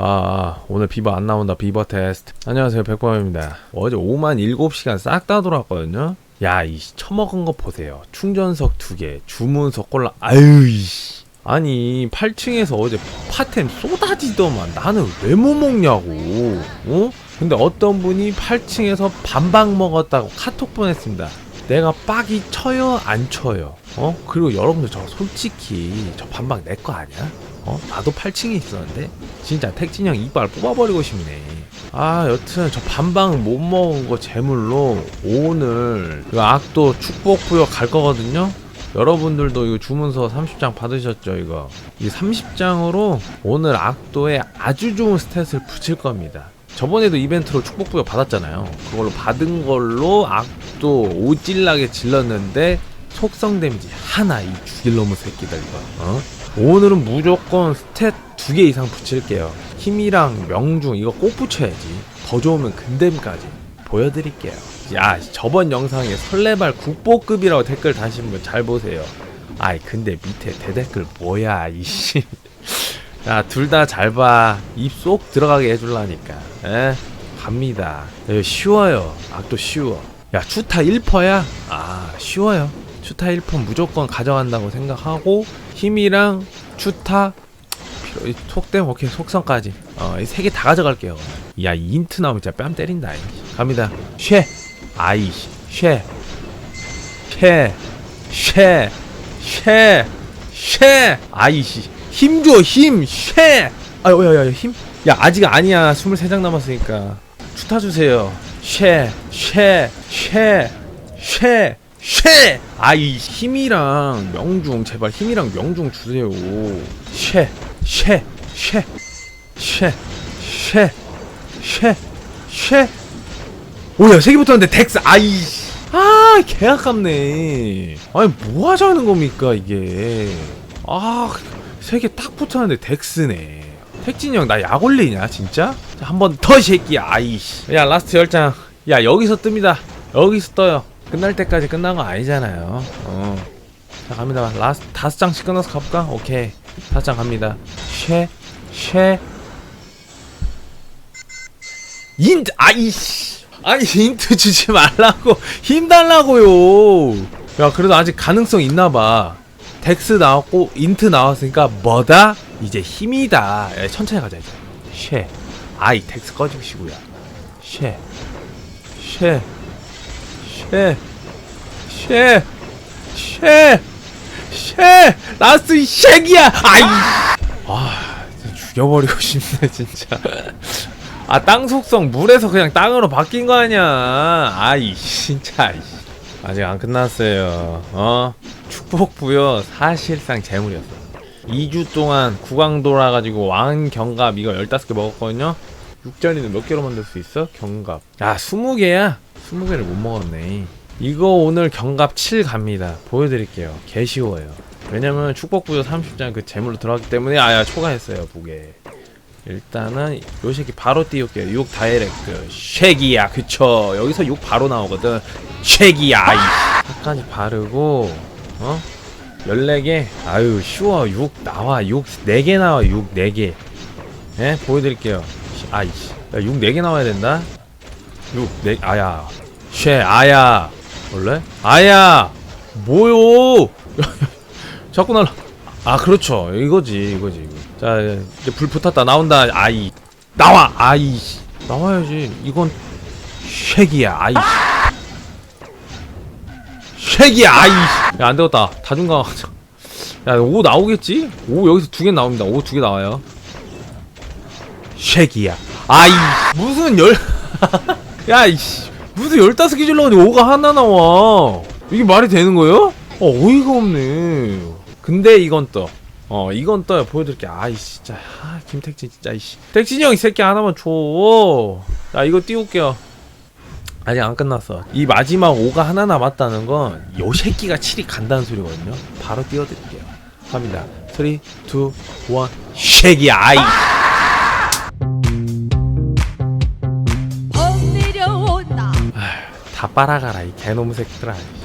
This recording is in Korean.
아, 오늘 비버 안 나온다. 비버 테스트. 안녕하세요. 백범입니다. 어제 5만 7시간 싹 다 돌았거든요. 야, 이 씨, 처먹은 거 보세요. 충전석 두 개, 주문석 꼴라. 아유, 이씨. 아니, 8층에서 어제 파템 쏟아지더만 나는 왜 못 먹냐고. 어? 근데 어떤 분이 8층에서 반박 먹었다고 카톡 보냈습니다. 내가 빡이 쳐요, 안 쳐요? 어? 그리고 여러분들 저 솔직히 저 반박 내 거 아니야? 어? 나도 8층에 있었는데 진짜 택진이 형 이빨 뽑아버리고 싶네. 아 여튼 저 반방 못 먹은 거 제물로 오늘 그 악도 축복구역 갈 거거든요. 여러분들도 이거 주문서 30장 받으셨죠 이거 이 30장으로 오늘 악도에 아주 좋은 스탯을 붙일 겁니다 저번에도 이벤트로 축복부여 받았잖아요 그걸로 받은 걸로 악도 오질나게 질렀는데 속성 데미지 하나 이 죽일 놈의 새끼들 이거 어? 오늘은 무조건 스탯 두 개 이상 붙일게요. 힘이랑 명중 이거 꼭 붙여야지. 더 좋으면 근댐까지 보여드릴게요. 야 저번 영상에 설레발 국보급이라고 댓글 다신 분 잘 보세요. 아이 근데 밑에 대댓글 뭐야 이씨. 야둘 다 잘 봐. 입 쏙 들어가게 해줄라니까. 에? 갑니다. 이거 쉬워요. 악도 쉬워. 야 추타 1퍼야? 아 쉬워요 추타 1퍼 무조건 가져간다고 생각하고 힘이랑 필요 속댐 오케이 속성까지. 어이 세 개 다 가져갈게요. 야이 인트 나오면 진짜 뺨 때린다 이. 갑니다. 쉐! 아이씨 쉐! 쉐, 쉐, 쉐, 쉐, 아이씨, 힘 줘, 힘, 쉐. 아유, 야, 야, 야, 힘. 야, 아직 아니야. 23장 남았으니까. 추타 주세요. 쉐, 쉐, 쉐, 쉐, 쉐. 아이, 힘이랑 명중, 제발 힘이랑 명중 주세요. 쉐, 쉐, 쉐, 쉐, 쉐, 쉐, 쉐. 오야, 세개 붙었는데 덱스, 아이씨. 아, 개 아깝네. 아니, 뭐 하자는 겁니까, 이게. 아, 세 개 딱 붙었는데 덱스네. 택진이 형, 나 약 올리냐, 진짜? 한 번 더, 이 새끼야. 아이씨. 야, 라스트 열장 야, 여기서 뜹니다. 여기서 떠요. 끝날 때까지 끝난 거 아니잖아요. 어. 자, 갑니다. 라스트 다섯 장씩 끝나서 가볼까? 오케이. 다섯 장 갑니다. 쉐, 쉐. 인트, 아이씨. 아니 힌트 주지 말라고 힘 달라고요 야 그래도 아직 가능성 있나봐 덱스 나왔고 인트 나왔으니까 뭐다? 이제 힘이다 야, 천천히 가자 이제 쉐 아이 덱스 꺼주시고요 쉐쉐 쉐 쉐 쉐 쉐 라스트 이 쉐기야! 아이! 아 죽여버리고 싶네 진짜. 아 땅 속성 물에서 그냥 땅으로 바뀐 거 아니야. 아이 진짜 이씨. 아직 안 끝났어요. 어? 축복 부여 사실상 재물이었어. 2주 동안 국왕 돌아가지고 왕 경갑 이거 15개 먹었거든요. 6자리는 몇 개로 만들 수 있어? 경갑. 아 20개야 20개를 못 먹었네. 이거 오늘 경갑 7 갑니다. 보여드릴게요. 개 쉬워요. 왜냐면 축복 부여 30장 그 재물로 들어갔기 때문에 아야 초과했어요 보게. 일단은 요 새끼 바로 띄울게요. 6 다이렉트. 쉐기야 그쵸? 여기서 6 바로 나오거든. 쉐기야 끝까지 바르고 어? 14개? 아유 쉬워. 6 나와. 6 4개 나와. 6 4개. 예? 보여드릴게요. 시- 아이씨. 야, 6 4개 나와야 된다 6 4 아야. 쉐 아야. 원래? 아야! 뭐요? 자꾸 날라. 아 그렇죠. 이거지 이거지. 이거. 자 이제 불 붙었다. 나온다. 아이. 나와! 아이. 씨. 나와야지. 이건 쉐기야 아이. 쉐기야 아이. 야 안 되겠다. 다중강 야오 나오겠지? 오 여기서 두 개 나옵니다. 오두개 나와요. 쉐기야 아이. 무슨 열 야 이씨 무슨 열다섯 개 줄라는데 오가 하나 나와 이게 말이 되는 거예요? 어 어이가 없네 근데 이건 떠. 어, 이건 떠요. 보여드릴게. 아이, 진짜. 아, 김택진, 진짜, 이씨. 택진이 형, 이 새끼 하나만 줘. 자, 이거 띄울게요. 아직 안 끝났어. 이 마지막 5가 하나 남았다는 건, 요 새끼가 7이 간다는 소리거든요. 바로 띄워드릴게요. 갑니다. 3, 2, 1, 쉐기, 아이. 빨아가라, 이 개놈 새끼들아.